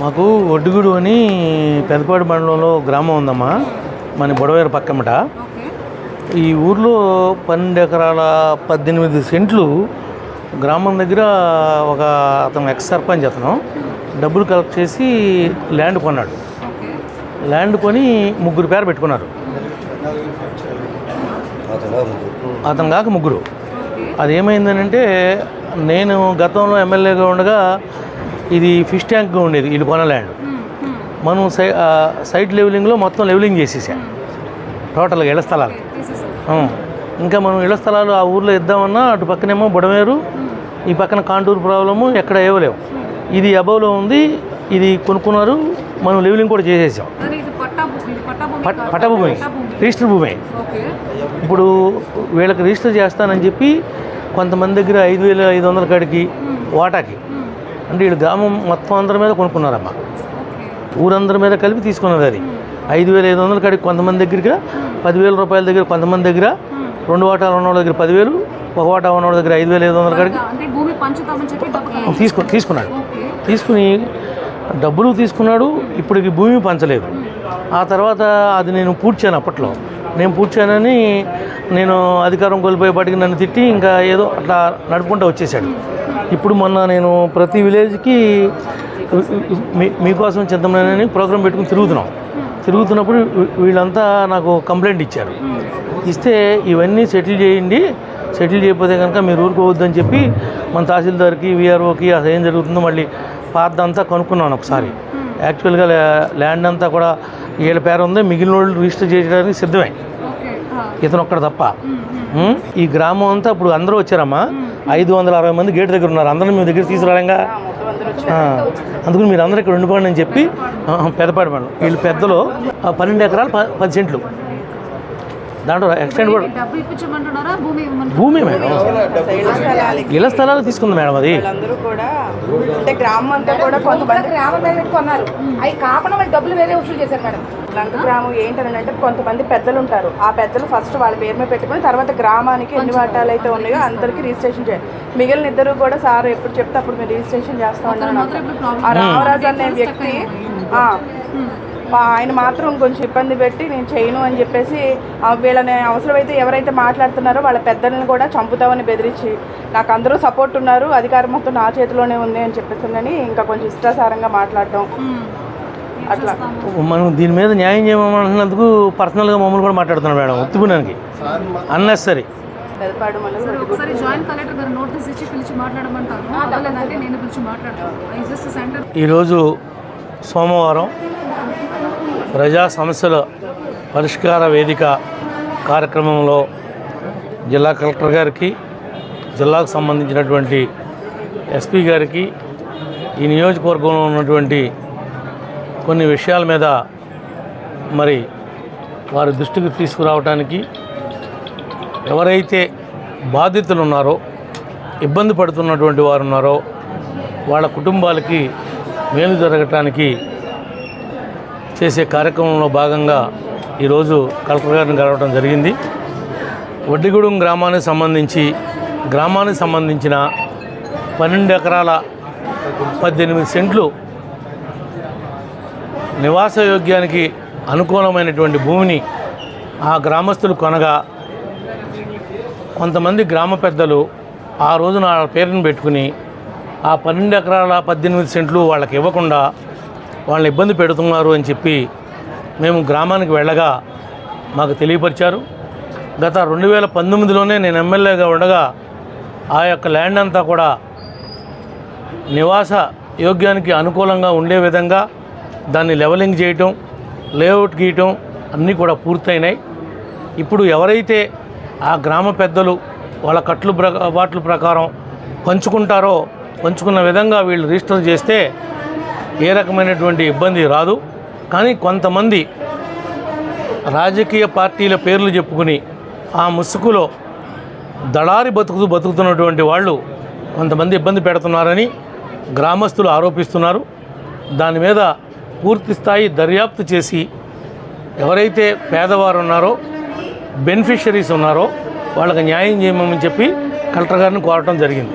మాకు ఒడ్డుగుడు అని పెదపాడు మండలంలో గ్రామం ఉందమ్మా. మన బుడవేరు పక్కమట. ఈ ఊర్లో పన్నెండు ఎకరాల పద్దెనిమిది సెంట్లు గ్రామం దగ్గర ఒక అతను ఎక్స్ సర్పంచ్ అతను డబ్బులు కలెక్ట్ చేసి ల్యాండ్ కొన్నాడు. ల్యాండ్ కొని ముగ్గురు పేరు పెట్టుకున్నారు. అతను కాక ముగ్గురు. అది ఏమైందనంటే నేను గతంలో ఎమ్మెల్యేగా ఉండగా ఇది ఫిష్ ట్యాంక్గా ఉండేది ఇది కొన ల్యాండ్ మనం సై సైట్ లెవెలింగ్లో మొత్తం లెవెలింగ్ చేసేసాం. టోటల్గా ఇళ్ళ స్థలాలు. ఇంకా మనం ఇళ్ళ స్థలాలు ఆ ఊర్లో ఇద్దామన్నా అటు పక్కనేమో బుడమేరు ఈ పక్కన కాంటూరు ప్రాబ్లము ఎక్కడ ఇవ్వలేము ఇది అబౌవ్లో ఉంది ఇది కొనుక్కున్నారు మనం లెవెలింగ్ కూడా చేసేసాం. పట్టభూమి పట్టా భూమి రిజిస్టర్ భూమి. ఇప్పుడు వీళ్ళకి రిజిస్టర్ చేస్తానని చెప్పి కొంతమంది దగ్గర ఐదు వేల ఐదు వందల కాడికి వాటాకి అంటే వీళ్ళు గ్రామం మొత్తం అందరి మీద కొనుక్కున్నారమ్మా. ఊరందరి మీద కలిపి తీసుకున్నది అది. ఐదు వేల ఐదు వందల కాడికి కొంతమంది దగ్గర పదివేల రూపాయల దగ్గర కొంతమంది దగ్గర రెండు వాటాలు ఉన్నవాళ్ళ దగ్గర పదివేలు ఒక వాటా ఉన్నవాళ్ళ దగ్గర ఐదు వేల ఐదు వందల కాడికి తీసుకు తీసుకున్నాడు. తీసుకుని డబ్బులు తీసుకున్నాడు ఇప్పటికి భూమి పంచలేదు. ఆ తర్వాత అది నేను పూడ్చాను అప్పట్లో. నేను పూడ్చానని నేను అధికారం కోల్పోయేపాటికి నన్ను తిట్టి ఇంకా ఏదో అట్లా నడుపుకుంటూ వచ్చేసాడు ఇప్పుడు మొన్న నేను ప్రతి విలేజ్కి మీ మీకోసం చింతమనేని ప్రోగ్రాం పెట్టుకుని తిరుగుతున్నాం. తిరుగుతున్నప్పుడు వీళ్ళంతా నాకు కంప్లైంట్ ఇచ్చారు. ఇస్తే ఇవన్నీ సెటిల్ చేయండి సెటిల్ చేయకపోతే కనుక మీరు ఊరుకోవద్దని చెప్పి మన తహసీల్దార్కి విఆర్ఓకి అసలు ఏం జరుగుతుందో మళ్ళీ పాతదంతా కనుక్కున్నాను ఒకసారి. యాక్చువల్గా ల్యా- ల్యాండ్ అంతా కూడా వీళ్ళ పేరు ఉంది మిగిలిన వాళ్ళు రిజిస్టర్ చేయడానికి సిద్ధమే. ఇతను ఒక్కడ తప్ప? ఈ గ్రామం అంతా ఇప్పుడు అందరూ వచ్చారమ్మా. ఐదు వందల అరవై మంది గేట్ దగ్గర ఉన్నారు. అందరిని మీ దగ్గర తీసుకురాలంగా? అందుకని మీరు అందరూ ఇక్కడ ఉండిపోండి అని చెప్పి పెద్దపాడు. వీళ్ళు పెద్దలో పన్నెండు ఎకరాలు ప- పది సెంట్లు. దాంట్లో ఎక్స్టెండ్ కూడా భూమి మేడం. ఇళ్ళ స్థలాలు తీసుకుంది మేడం అది. వాళ్ళందరూ కూడా అంటే గ్రామం అంతా కూడా కొంతమంది గ్రామం కొన్నారు అవి కాకుండా వాళ్ళు డబ్బులు వేరే వసూలు చేశారు మేడం. లంక గ్రామం ఏంటని అంటే కొంతమంది పెద్దలు ఉంటారు. ఆ పెద్దలు ఫస్ట్ వాళ్ళ పేరు మీద పెట్టుకుని తర్వాత గ్రామానికి ఎన్ని వాటాలు అయితే ఉన్నాయో అందరికీ రిజిస్ట్రేషన్ చేయాలి. మిగిలిన ఇద్దరు కూడా సార్ ఎప్పుడు చెప్తే అప్పుడు మీరు రిజిస్ట్రేషన్ చేస్తా ప్రాబ్లం ఆ రామరాజు అనే వ్యక్తి ఆ, మా ఆయన మాత్రం కొంచెం ఇబ్బంది పెట్టి నేను చేయను అని చెప్పేసి వీళ్ళని అవసరమైతే ఎవరైతే మాట్లాడుతున్నారో వాళ్ళ పెద్దలను కూడా చంపుతామని బెదిరించి నాకు అందరూ సపోర్ట్ ఉన్నారు అధికారం మొత్తం నా చేతిలోనే ఉంది అని చెప్పేసిందని ఇంకా కొంచెం ఇష్టాసారంగా మాట్లాడటం అట్లా. మనం దీని మీద న్యాయం చేయమన్నందుకు పర్సనల్గా మమ్మల్ని కూడా మాట్లాడుతున్నాం మేడం ఉత్తుకున్నానికి అన్నెసరీ. పెదపాడు మనం సరే ఒకసారి జాయింట్ కలెక్టర్ గారు నోటీస్ ఇచ్చి పిలిచి మాట్లాడమంటారు. అవ్వలేదంటే నేను పిలిచి మాట్లాడతాను. ఐ జస్ట్ సెంటర్ ఈరోజు సోమవారం ప్రజా సమస్యల పరిష్కార వేదిక కార్యక్రమంలో జిల్లా కలెక్టర్ గారికి జిల్లాకు సంబంధించినటువంటి ఎస్పీ గారికి ఈ నియోజకవర్గంలో ఉన్నటువంటి కొన్ని విషయాల మీద మరి వారి దృష్టికి తీసుకురావడానికి ఎవరైతే బాధితులు ఉన్నారో ఇబ్బంది పడుతున్నటువంటి వారు ఉన్నారో వాళ్ళ కుటుంబాలకి మేలు జరగటానికి చేసే కార్యక్రమంలో భాగంగా ఈరోజు కలెక్టర్ గారిని కలవడం జరిగింది. వడ్డిగూడెం గ్రామానికి సంబంధించి గ్రామానికి సంబంధించిన పన్నెండు ఎకరాల పద్దెనిమిది సెంట్లు నివాసయోగ్యానికి అనుకూలమైనటువంటి భూమిని ఆ గ్రామస్తులు కొనగా కొంతమంది గ్రామ పెద్దలు ఆ రోజున వాళ్ళ పేరుని పెట్టుకుని ఆ పన్నెండు ఎకరాల పద్దెనిమిది సెంట్లు వాళ్ళకి ఇవ్వకుండా వాళ్ళని ఇబ్బంది పెడుతున్నారు అని చెప్పి మేము గ్రామానికి వెళ్ళగా మాకు తెలియపరిచారు. గత రెండు వేల పంతొమ్మిదిలోనే నేను ఎమ్మెల్యేగా ఉండగా ఆ యొక్క ల్యాండ్ అంతా కూడా నివాస యోగ్యానికి అనుకూలంగా ఉండే విధంగా దాన్ని లెవలింగ్ చేయటం లేఅవుట్ గీయటం అన్నీ కూడా పూర్తయినాయి. ఇప్పుడు ఎవరైతే ఆ గ్రామ పెద్దలు వాళ్ళ కట్లు ప్ర ప్రకారం పంచుకుంటారో పంచుకున్న విధంగా వీళ్ళు రిజిస్టర్ చేస్తే ఏ రకమైనటువంటి ఇబ్బంది రాదు. కానీ కొంతమంది రాజకీయ పార్టీల పేర్లు చెప్పుకుని ఆ ముసుగులో దళారి బతుకుతూ బతుకుతున్నటువంటి వాళ్ళు కొంతమంది ఇబ్బంది పెడుతున్నారని గ్రామస్తులు ఆరోపిస్తున్నారు. దాని మీద పూర్తి స్థాయి దర్యాప్తు చేసి ఎవరైతే పేదవారు ఉన్నారో బెనిఫిషరీస్ ఉన్నారో వాళ్ళకి న్యాయం చేయమని చెప్పి కలెక్టర్ గారిని కోరటం జరిగింది.